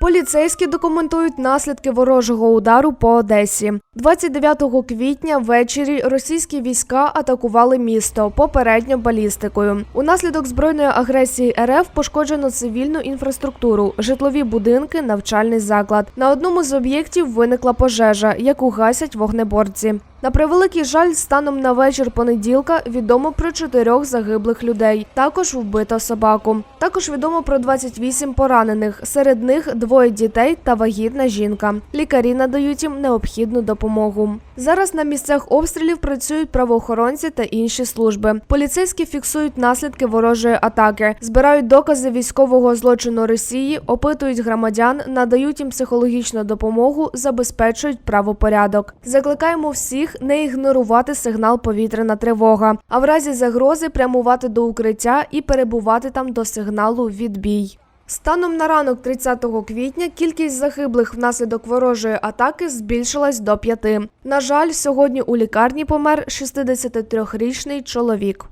Поліцейські документують наслідки ворожого удару по Одесі. 29 квітня ввечері російські війська атакували місто попередньо балістикою. Унаслідок збройної агресії РФ пошкоджено цивільну інфраструктуру, житлові будинки, навчальний заклад. На одному з об'єктів виникла пожежа, яку гасять вогнеборці. На превеликий жаль, станом на вечір понеділка відомо про чотирьох загиблих людей. Також вбито собаку. Також відомо про 28 поранених. Серед них двоє дітей та вагітна жінка. Лікарі надають їм необхідну допомогу. Зараз на місцях обстрілів працюють правоохоронці та інші служби. Поліцейські фіксують наслідки ворожої атаки, збирають докази військового злочину Росії, опитують громадян, надають їм психологічну допомогу, забезпечують правопорядок. Закликаємо всіх не ігнорувати сигнал повітряна тривога, а в разі загрози прямувати до укриття і перебувати там до сигналу відбій. Станом на ранок 30 квітня кількість загиблих внаслідок ворожої атаки збільшилась до п'яти. На жаль, сьогодні у лікарні помер 63-річний чоловік.